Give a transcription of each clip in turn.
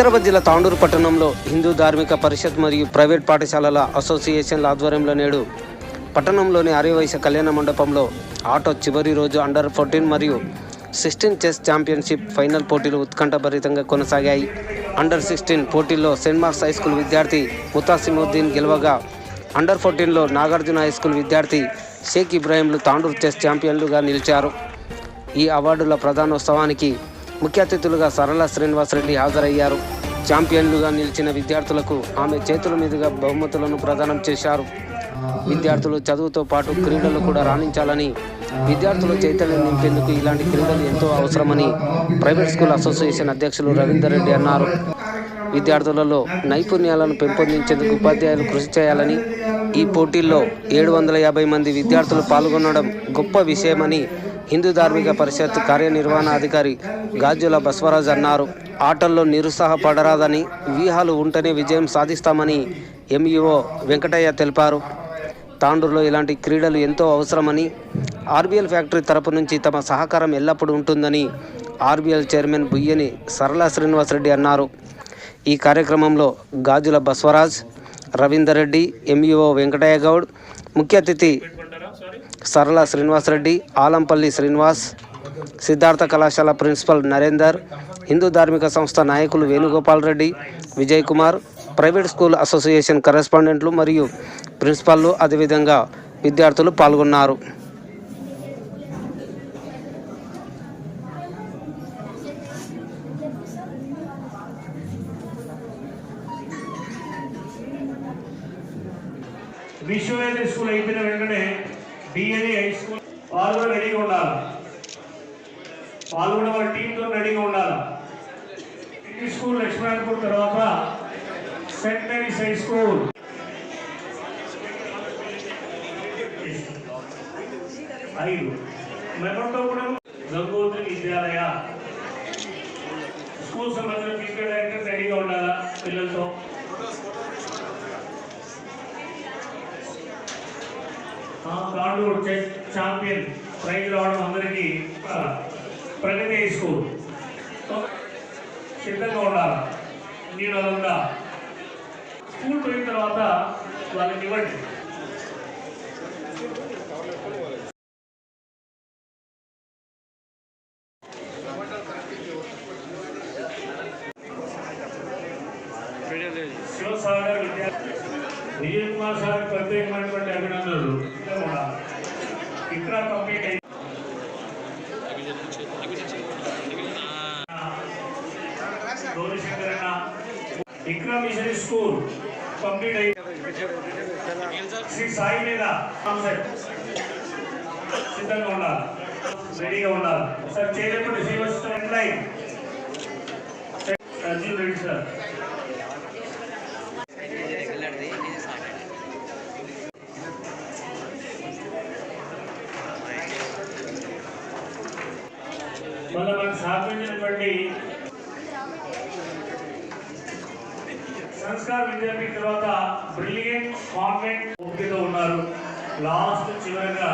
వికారాబాద్ జిల్లా తాండూరు పట్టణంలో హిందూ ధార్మిక పరిషత్ మరియు ప్రైవేట్ పాఠశాలల అసోసియేషన్ల ఆధ్వర్యంలో నేడు పట్టణంలోని ఆర్యవైశ్య కళ్యాణ మండపంలో ఆటో చివరి రోజు అండర్ ఫోర్టీన్ మరియు సిక్స్టీన్ చెస్ ఛాంపియన్షిప్ ఫైనల్ పోటీలు ఉత్కంఠభరితంగా కొనసాగాయి. అండర్ సిక్స్టీన్ పోటీల్లో సెయింట్ మార్క్స్ హై స్కూల్ విద్యార్థి ముతాసిముద్దీన్ గెలవగా అండర్ ఫోర్టీన్లో నాగార్జున హై స్కూల్ విద్యార్థి షేక్ ఇబ్రాహీంలు తాండూరు చెస్ ఛాంపియన్లుగా నిలిచారు. ఈ అవార్డుల ప్రధానోత్సవానికి ముఖ్య అతిథులుగా సరళ శ్రీనివాసరెడ్డి హాజరయ్యారు. ఛాంపియన్లుగా నిలిచిన విద్యార్థులకు ఆమె చేతుల మీదుగా బహుమతులను ప్రదానం చేశారు. విద్యార్థులు చదువుతో పాటు క్రీడలు కూడా రాణించాలని విద్యార్థుల చైతన్యం నింపేందుకు ఇలాంటి క్రీడలు ఎంతో అవసరమని ప్రైవేట్ స్కూల్ అసోసియేషన్ అధ్యక్షులు రవీందర్ రెడ్డి అన్నారు. విద్యార్థులలో నైపుణ్యాలను పెంపొందించేందుకు ఉపాధ్యాయులు కృషి చేయాలని ఈ పోటీల్లో ఏడు వందల యాభై మంది విద్యార్థులు పాల్గొనడం గొప్ప విషయమని హిందూ ధార్మిక పరిషత్ కార్యనిర్వహణ అధికారి గాజుల బస్వరాజ్ అన్నారు. ఆటల్లో నిరుత్సాహపడరాదని వ్యూహాలు ఉంటేనే విజయం సాధిస్తామని ఎంఈఓ వెంకటయ్య తెలిపారు. తాండూరులో ఇలాంటి క్రీడలు ఎంతో అవసరమని ఆర్బీఎల్ ఫ్యాక్టరీ తరపు నుంచి తమ సహకారం ఎల్లప్పుడూ ఉంటుందని ఆర్బీఎల్ చైర్మన్ బుయ్యని సరళ శ్రీనివాసరెడ్డి అన్నారు. ఈ కార్యక్రమంలో గాజుల బస్వరాజ్ రవీందర్ రెడ్డి ఎంఈఓ వెంకటయ్య గౌడ్ ముఖ్య అతిథి సరళ శ్రీనివాసరెడ్డి ఆలంపల్లి శ్రీనివాస్ సిద్ధార్థ కళాశాల ప్రిన్సిపల్ నరేందర్ హిందూ ధార్మిక సంస్థ నాయకులు Venugopal Reddy Vijay Kumar private school association కరెస్పాండెంట్లు మరియు ప్రిన్సిపాల్లు అదేవిధంగా విద్యార్థులు పాల్గొన్నారు విశ్వవేద స్కూల్ అయిపోయిన వెంటనే డిఎన్ఏ హై స్కూల్ వాళ్ళు కూడా రెడీగా ఉండాలి. వాళ్ళు కూడా వాళ్ళ టీంతో రెడీగా ఉండాలి. ఇంగ్లీష్ స్కూల్ లక్ష్మీనారాయణపూర్ తర్వాత సెంట్ మేరీస్ హై స్కూల్ ఐదు. మెమంటో కూడా గంగోత్రి విద్యాలయ స్కూల్ సంబంధించిన తీసుకెళ్ళడానికి రెడీగా ఉండాలా పిల్లలతో? తాండూరు చెస్ ఛాంపియన్ ప్రైజ్ రావడం అందరికీ ప్రగతి స్కూల్. సిద్ధంగా ఉండాలి నేను అదంతా స్కూల్ పోయిన తర్వాత వాళ్ళకి ఇవ్వండి శివసాగర్ విద్యా విజయ్ కుమార్ సార్ ప్రత్యేకమైనటువంటి అభినందనలు ఇంకా కూడా ఇక్కడ కంప్లీట్ అయింది గౌరీశంకర్ అన్న విక్రా మిషనరీ స్కూల్ కంప్లీట్ అయింది. శ్రీ సాయి మీద కాన్సెప్ట్ సిద్ధంగా ఉండాలి. రెడీగా ఉండాలి. సార్ చేయలేకపోతే శ్రీవత్స లైన్. అర్జున్ రెడ్డి సార్. మళ్ళీ మనకు సహకరించినటువంటి సంస్కార్ విద్యాపీఠ తర్వాత బ్రిలియంట్ కాన్వెంట్ ముఖ్యతో ఉన్నారు. లాస్ట్ చివరిగా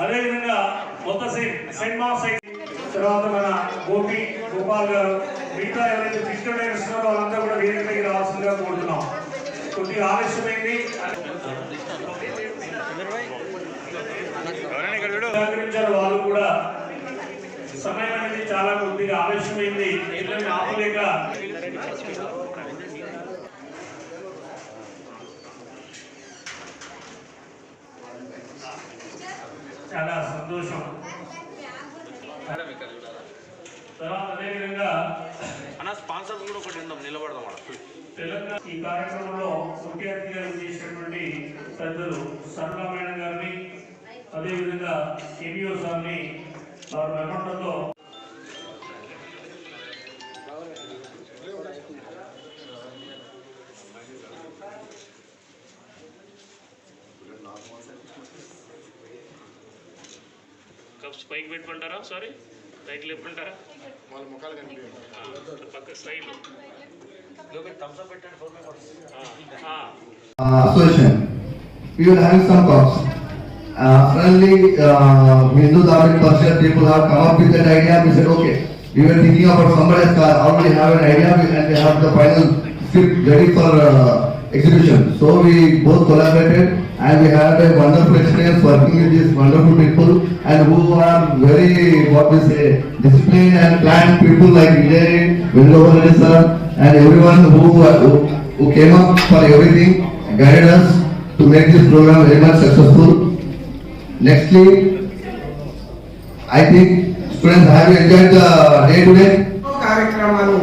అదేవిధంగా మొత్తం సెయింట్ సెయింట్ మార్క్స్ అయితే తర్వాత మన గోపి గోపాల్ గారు మిగతా ఎవరైతే ఫిజికల్ డైరెక్టర్స్ వాళ్ళంతా కూడా వేదిక దగ్గర రావాల్సిందిగా కోరుతున్నాం. కొద్దిగా ఆలస్యమైంది. సహకరించారు వాళ్ళు కూడా సమయం అనేది చాలా కొద్దిగా ఆలస్యమైంది. పిల్లల్ని ఆపలేక చాలా సంతోషం. తర్వాత అదేవిధంగా అన్న స్పాన్సర్స్ కూడా ఒకటి ఉందాం నిలబడదాం తెలంగాణ ఈ కార్యక్రమంలో ముఖ్య అతిథిగా చేసినటువంటి పెద్దలు సరళ మేడం గారిని అదేవిధంగా ఎంఈఓ సార్ని వారి మెమంటోతో కప్స్ పైకి పెట్టుకుంటారా? సారీ పైకి లేపుకుంటారా వాళ్ళ ముఖాలు కనిపించారు థమ్స్ అప్ పెట్టండి four members uh, association, we were having some talks. Uh, suddenly, uh, Hindu Dharmic Parshad people have come up with that idea. We said, okay, we were thinking about somebody else uh, already have an idea we- and they have the final script ready for uh, execution. So we both collaborated and we had a wonderful experience working with these wonderful people and who are very, what we say, disciplined and planned people like Vijay, Vendovan sir and everyone who, who, who came up for everything, guided us to make this program very much successful. Nextly, I think students have you enjoyed the day today? కార్యక్రమాలు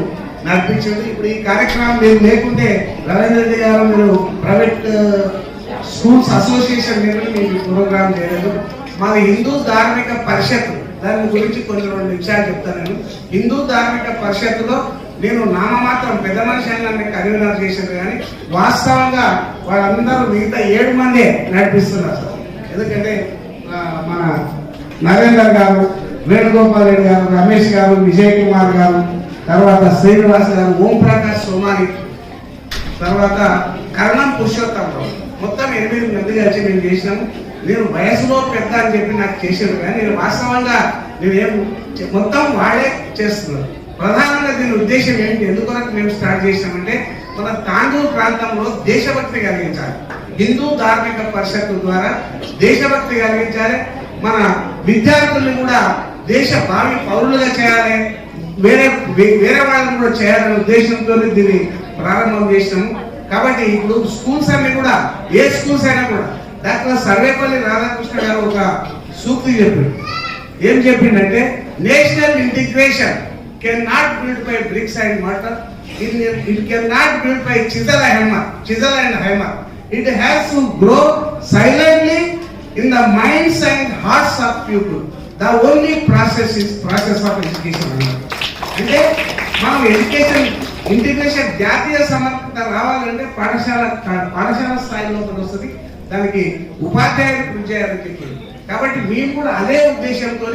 నడిపించింది ఇప్పుడు ఈ కార్యక్రమం మీరు లేకుంటే రవీంద్ర గారు మీరు private schools association మీద మీరు ప్రోగ్రామ్ చేయలేదు. మా హిందూ ధార్మిక పరిషత్. దాని గురించి కొన్ని రెండు నిమిషాలు చెప్తాను నేను హిందూ ధార్మిక పరిషత్తులో నేను నామమాత్రం పెద్ద మనిషి అని కన్వీనర్ చేశాను కానీ వాస్తవంగా వాళ్ళందరూ మిగతా ఏడు మందే నడిపిస్తున్నారు సార్. ఎందుకంటే మన నరేందర్ గారు వేణుగోపాల్ రెడ్డి గారు రమేష్ గారు విజయ్ కుమార్ గారు తర్వాత శ్రీనివాస్ గారు ఓం ప్రకాష్ సోమాని తర్వాత కరణం పురుషోత్తమరావు మొత్తం ఎనిమిది మంది కలిసి మేము చేసినాము. నేను వయసులో పెద్ద అని చెప్పి నాకు చేసాను కానీ నేను వాస్తవంగా నేనేం చె- మొత్తం వాడే చేస్తున్నాను ప్రధానంగా దీని ఉద్దేశం ఏంటి? ఎందుకొరకు మేము స్టార్ట్ చేసినామంటే మన తాండూరు ప్రాంతంలో దేశభక్తి కలిగించాలి. హిందూ ధార్మిక పరిషత్తు ద్వారా దేశభక్తి కలిగించాలి. మన విద్యార్థుల్ని కూడా దేశ భావి పౌరులుగా చేయాలి. వేరే వే- వేరే వాళ్ళని కూడా చేయాలనే ఉద్దేశంతో దీన్ని ప్రారంభం చేసినాము. కాబట్టి ఇప్పుడు స్కూల్స్ అన్ని కూడా ఏ స్కూల్స్ అయినా కూడా దాంట్లో సర్వేపల్లి రాధాకృష్ణ గారు ఒక సూక్తి చెప్పిండు. ఏం చెప్పిండంటే national integration can not build by bricks and water it can not build by chisel hammer chisel and hammer it has to grow silently in the minds and hearts of people the only process is process of education అంటే మనం education integration జాతీయ సమర్థత రావాలంటే పాఠశాల పాఠశాల స్థాయిలో వస్తుంది. దానికి ఉపాధ్యాయులు కృషి చేయాలని చెప్పి కాబట్టి మేము కూడా అదే ఉద్దేశంతో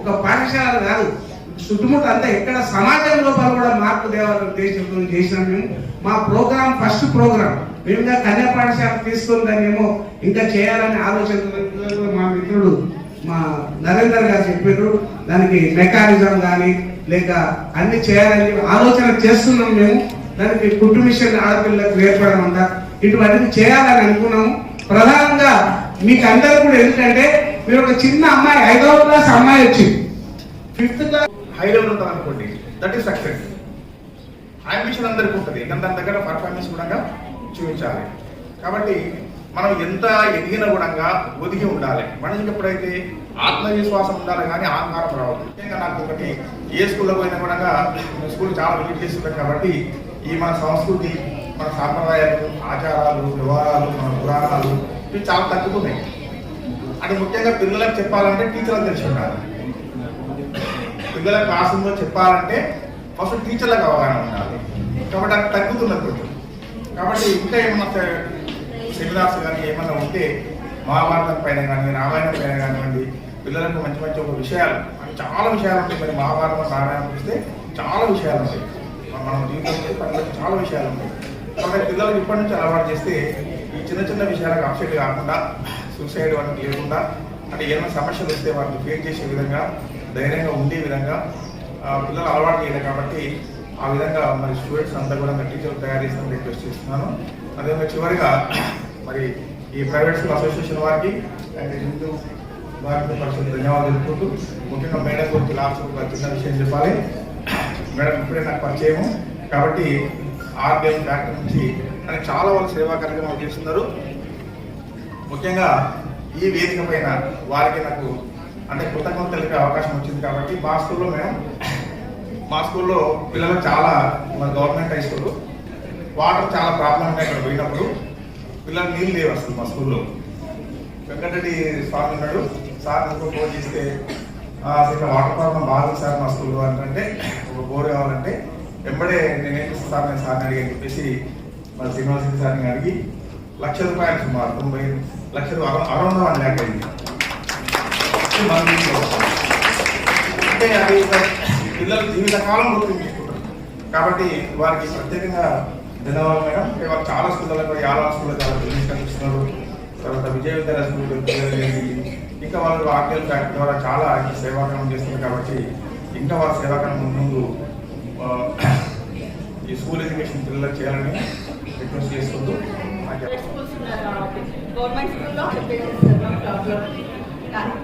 ఒక పాఠశాల కాదు చుట్టుముట్ట అంతా ఎక్కడ సమాజం లోపల కూడా మార్పు తేవాలని ఉద్దేశంతో చేసినాం మేము. మా ప్రోగ్రామ్ ఫస్ట్ ప్రోగ్రామ్ మేము ఇంకా కన్యా పాఠశాల తీసుకొని ఇంకా చేయాలని ఆలోచన మా మిత్రుడు మా నరేందర్ గారు చెప్పారు. దానికి మెకానిజం కానీ లేక అన్ని చేయాలని ఆలోచన చేస్తున్నాం మేము. దానికి కుట్టు మిషన్ ఆడపిల్లలకు ఏర్పడడం ఇటువంటివి చేయాలని అనుకున్నాము. ప్రధానంగా మీకు అందరూ కూడా ఎందుకంటే మీరు ఒక చిన్న అమ్మాయి ఐదవ క్లాస్ అమ్మాయి వచ్చింది ఫిఫ్త్ క్లాస్ హై లెవెల్ ఉంటుంది అనుకోండి దట్ ఈస్ సక్సెస్ అంబిషన్ అందరికి ఉంటుంది. ఎందుకంటే దాని దగ్గర పర్ఫార్మెన్స్ కూడా చూపించాలి. కాబట్టి మనం ఎంత ఎదిగిన కూడా ఒదిగి ఉండాలి. మనిషికి ఎప్పుడైతే ఆత్మవిశ్వాసం ఉండాలి కానీ అహంకారం రావద్దు. ముఖ్యంగా నాకు ఒకటి ఏ స్కూల్లో పోయినా కూడా స్కూల్ చాలా విజిట్ చేస్తుంటాం కాబట్టి ఈ మన సంస్కృతి మన సాంప్రదాయాలు ఆచారాలు వ్యవహారాలు మన పురాణాలు ఇవి చాలా తగ్గుతున్నాయి. అంటే ముఖ్యంగా పిల్లలకు చెప్పాలంటే టీచర్లకు తెలిసి ఉండాలి. పిల్లలకు క్లాస్ చెప్పాలంటే ఫస్ట్ టీచర్లకు అవగాహన ఉండాలి. కాబట్టి అది తగ్గుతున్నది కాబట్టి ఇంకా ఏమన్నా సెమినార్స్ కానీ ఏమన్నా ఉంటే మహాభారతం పైన కానీ రామాయణం పైన కానివ్వండి పిల్లలకు మంచి మంచి ఒక విషయాలు. అంటే చాలా విషయాలు ఉంటాయి. మరి మహాభారతం రామాయణం చూస్తే చాలా విషయాలు ఉంటాయి. మన- మనం జీవితంలో పనులకు చాలా విషయాలు ఉంటాయి. కాబట్టి పిల్లలకు ఇప్పటి నుంచి అలవాటు చేస్తే ఈ చిన్న చిన్న విషయాలకు అప్సెట్ కాకుండా సూసైడ్ వంటి లేకుండా అంటే ఏమైనా సమస్యలు వస్తే వాటిని ఫేస్ చేసే విధంగా ధైర్యంగా ఉండే విధంగా పిల్లలు అలవాటు చేయలేదు కాబట్టి ఆ విధంగా మరి స్టూడెంట్స్ అంతా కూడా టీచర్లు తయారు చేస్తామని రిక్వెస్ట్ చేస్తున్నాను. అదేవిధంగా చివరిగా మరి ఈ ప్రైవేట్ స్కూల్ అసోసియేషన్ వారికి అండ్ హిందూ వారికి పరిషత్ ధన్యవాదాలు తెలుపుకుంటూ ముఖ్యంగా మేడం గురించి లాస్ట్ ఒక చిన్న విషయం చెప్పాలి. మేడం ఇప్పుడే నాకు పరిచయము. కాబట్టి ఆర్బీఐ ఫ్యాక్టరీ నుంచి నాకు చాలా వాళ్ళు సేవా కార్యక్రమాలు చేస్తున్నారు. ముఖ్యంగా ఈ వేదిక పైన వారికి నాకు అంటే కృతజ్ఞత తెలిపే అవకాశం వచ్చింది కాబట్టి మా స్కూల్లో మేము మా స్కూల్లో పిల్లలు చాలా మన గవర్నమెంట్ హై స్కూల్. వాటర్ చాలా ప్రాబ్లం ఉన్నాయి అక్కడ పోయినప్పుడు పిల్లలు నీళ్ళు లేవు అసలు మా స్కూల్లో. వెంకటరెడ్డి స్వామి ఉన్నాడు. సార్ ఇంకో ఫోన్ చేస్తే అసలు ఇక్కడ వాటర్ ప్రాబ్లం బాగుంది సార్ మా స్కూల్లో అంటే ఒక బోర్ కావాలంటే వెంబడే నేనేం చేస్తాను సార్? నేను సార్ని అడిగాను. చెప్పేసి మన శ్రీనివాస సార్ని అడిగి లక్ష రూపాయలు సుమారు తొంభై లక్ష అరౌండ్ వన్ ల్యాక్ అయింది. అంటే అది ఒక పిల్లలు జీవితకాలం గుర్తుంచుకుంటారు కాబట్టి వారికి ప్రత్యేకంగా ధన్యవాదాలు మేడం. వారు చాలా స్కూళ్ళలో కూడా యాలా స్కూల్లో చాలా బిజినెస్ కనిపిస్తున్నారు తర్వాత విజయ విద్యాలయ స్కూల్ ఇంకా వాళ్ళు ఆర్టీఎల్ ఫ్యాక్టరీ ద్వారా చాలా సేవాకరణం చేస్తున్నారు కాబట్టి ఇంకా వాళ్ళ సేవాకరణం ముందు ఈ స్కూల్ ఎడ్యుకేషన్ పిల్లలకు చేయాలని రిక్వెస్ట్ చేసుకుంటూ కాబట్టి గవర్నమెంట్ స్కూల్లో చెప్పేసేస్తారు ప్రాబ్లం కానీ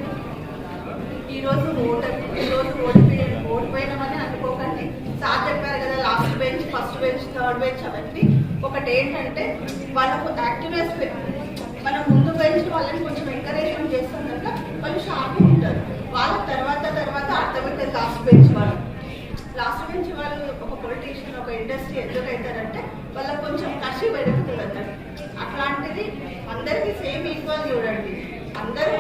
ఈరోజు ఓటర్ ఈరోజు ఓడిపోయి ఓడిపోయినామని అనుకోకండి. సార్ చెప్పారు కదా last bench first bench third bench అవన్నీ. ఒకటి ఏంటంటే వాళ్ళకు యాక్టివ్నెస్ మనం ముందు బెంచ్ వాళ్ళని ఎందుకు అవుతారంటే వాళ్ళకి కొంచెం కసి పెడుతుంది అట్లాంటిది అందరికీ సేమ్ ఈక్వల్ చూడండి. అందరూ